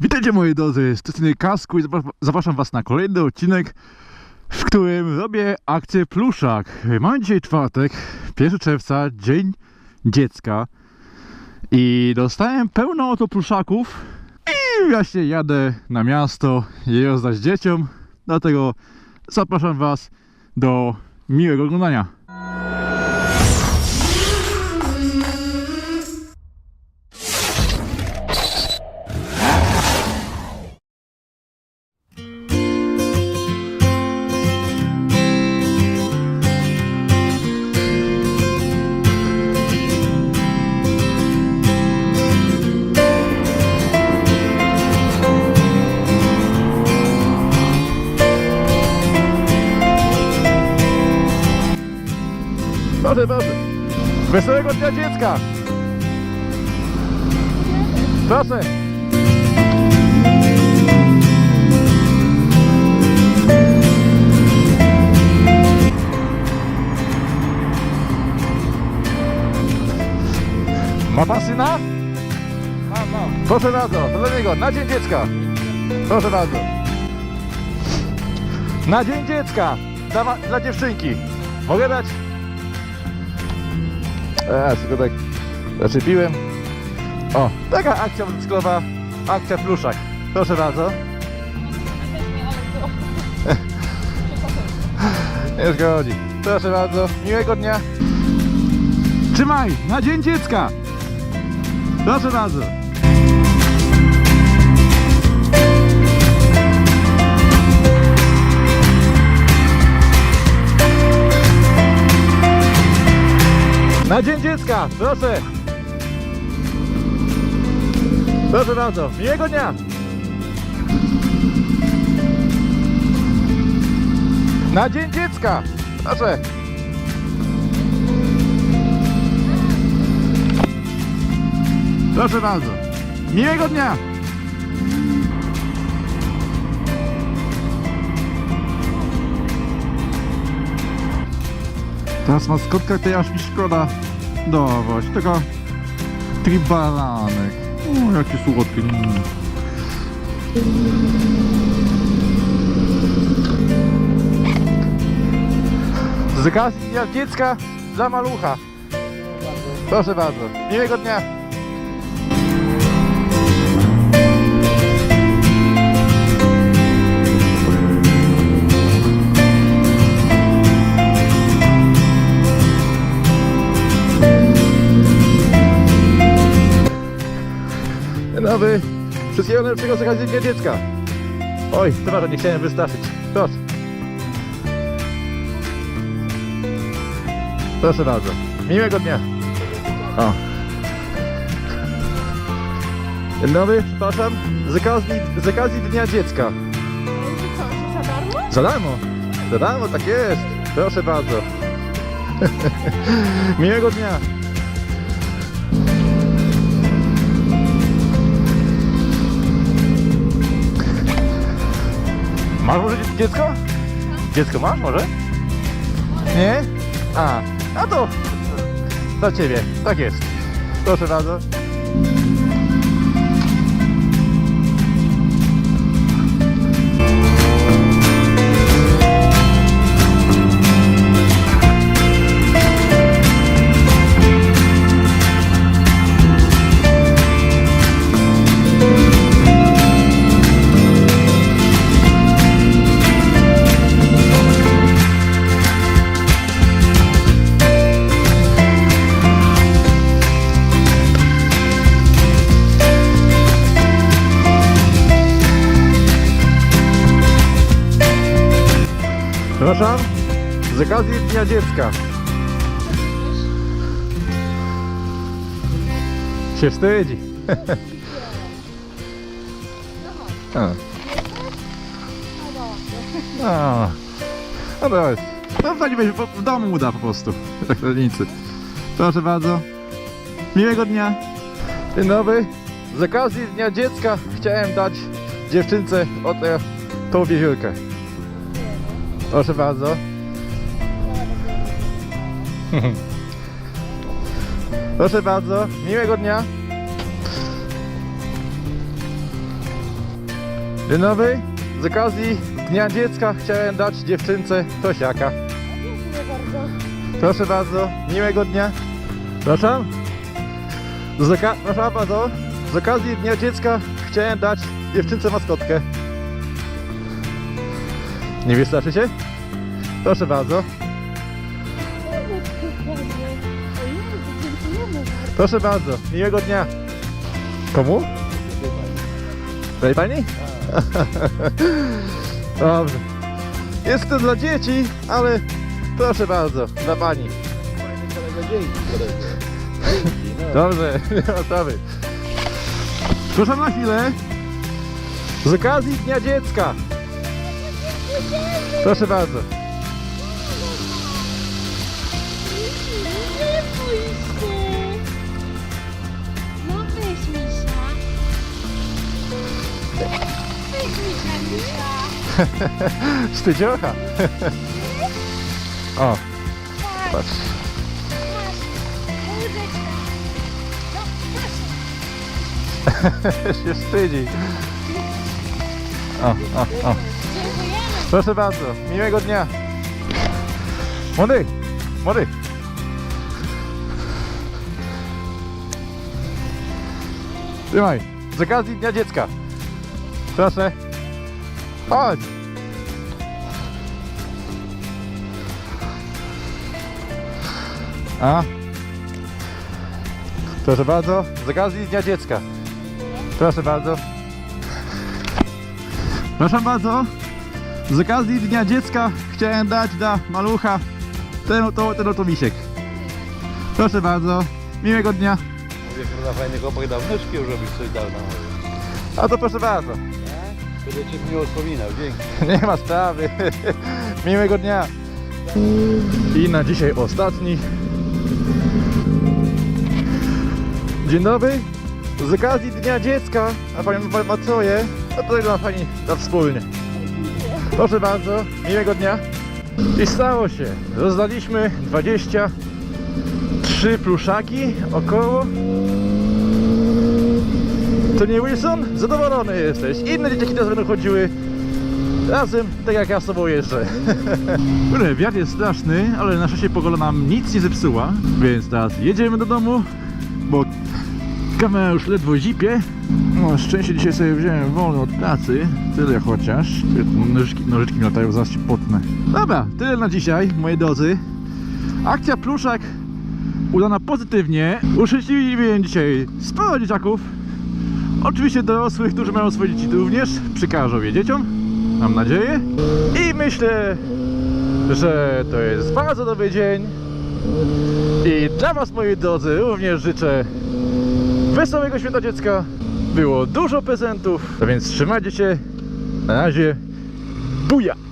Witajcie moi drodzy, z tej strony Kasku i zapra- zapraszam was na kolejny odcinek, w którym robię akcję pluszak. Mamy dzisiaj czwartek, 1 czerwca, Dzień Dziecka i dostałem pełno oto pluszaków i właśnie jadę na miasto je rozdać dzieciom, dlatego zapraszam was do miłego oglądania. Proszę, proszę. Wesołego Dnia Dziecka! Proszę. Ma pan syna? Mam, mam. Proszę bardzo, to dla niego, na Dzień Dziecka. Proszę bardzo. Na Dzień Dziecka, dla, dla dziewczynki. Mogę dać? A, tylko tak zaczepiłem. O, taka akcja cyklowa, akcja pluszak. Proszę bardzo. Nie szkodzi. Proszę bardzo, miłego dnia. Trzymaj, na Dzień Dziecka. Proszę bardzo. Na Dzień Dziecka, proszę. Proszę bardzo, miłego dnia. Na Dzień Dziecka, proszę. Proszę bardzo, miłego dnia. Teraz maskotka tej aż mi szkoda dawać. Taka tribalanek. O, jakie słodkie. Mm. Z okazji Dziecka dla malucha. Proszę bardzo. Miłego dnia. Dzień dobry. Wszystkiego najlepszego z okazji Dnia Dziecka. Oj, przepraszam, nie chciałem wystraszyć. Proszę. Proszę bardzo. Miłego dnia. O. Dzień dobry, przepraszam. Z okazji, z okazji Dnia Dziecka. Co, że za darmo? Za darmo. Za darmo, tak jest. Proszę bardzo. Miłego dnia. Masz może dziecko? Dziecko masz może? Nie? A, a to dla ciebie. Tak jest. Proszę bardzo. Z okazji Dnia Dziecka. Się wstydzi. A. A. No to jest. No weźmie po- w domu uda po prostu. Tak rolnicy. Proszę bardzo. Miłego dnia. Dzień dobry. Z okazji Dnia Dziecka chciałem dać dziewczynce o tę tą wiewiórkę. Proszę bardzo. Proszę bardzo, miłego dnia. Dzień dobry. Z okazji Dnia Dziecka chciałem dać dziewczynce Tosiaka. Dziękuję bardzo. Proszę bardzo, miłego dnia. Proszę? Z oka- proszę bardzo, z okazji Dnia Dziecka chciałem dać dziewczynce maskotkę. Nie wystarczycie? Proszę bardzo. Proszę bardzo, miłego dnia. Komu? Tej pani? Dobrze. Jest to dla dzieci, ale proszę bardzo, dla pani. Dobrze, sprawy. Proszę na chwilę. Z okazji Dnia Dziecka. Proszę bardzo. Wstydziocha. O, patrz. się wstydzi. O, o, o. Proszę bardzo, miłego dnia. Młody, młody. Trzymaj, z okazji Dnia Dziecka. Proszę. Chodź. A? Proszę bardzo, z okazji Dnia Dziecka. Proszę bardzo. Proszę bardzo, z okazji Dnia Dziecka chciałem dać dla malucha ten oto, ten oto misiek. Proszę bardzo, miłego dnia. Mówię, kurwa, fajny chłopak dawnoczki już robił coś dawno. A to proszę bardzo. Będę cię wspominał, dzięki. Nie ma sprawy. Miłego dnia. I na dzisiaj ostatni. Dzień dobry. Z okazji Dnia Dziecka, a pani ma- ma co je? A to dla pani da wspólnie. Proszę bardzo, miłego dnia. I stało się. Rozdaliśmy 23 pluszaki około. To nie Wilson? Zadowolony jesteś. Inne dzieciaki teraz będą chodziły razem, tak jak ja z tobą jeżdżę. Kurde, wiatr jest straszny, ale na szczęście pogoda nam nic nie zepsuła, więc teraz jedziemy do domu, bo kamera już ledwo zipie. No, szczęście dzisiaj sobie wziąłem wolno od pracy, tyle chociaż. Nożyczki, nożyczki mi latają, zaraz się potnę. Dobra, tyle na dzisiaj, moi drodzy. Akcja pluszak udana pozytywnie. Uszczęśliwiłem dzisiaj sporo dzieciaków. Oczywiście dorosłych, którzy mają swoje dzieci również przekażą je dzieciom, mam nadzieję. I myślę, że to jest bardzo dobry dzień. I dla Was, moi drodzy, również życzę wesołego święta dziecka. Było dużo prezentów, a więc trzymajcie się. Na razie, buja!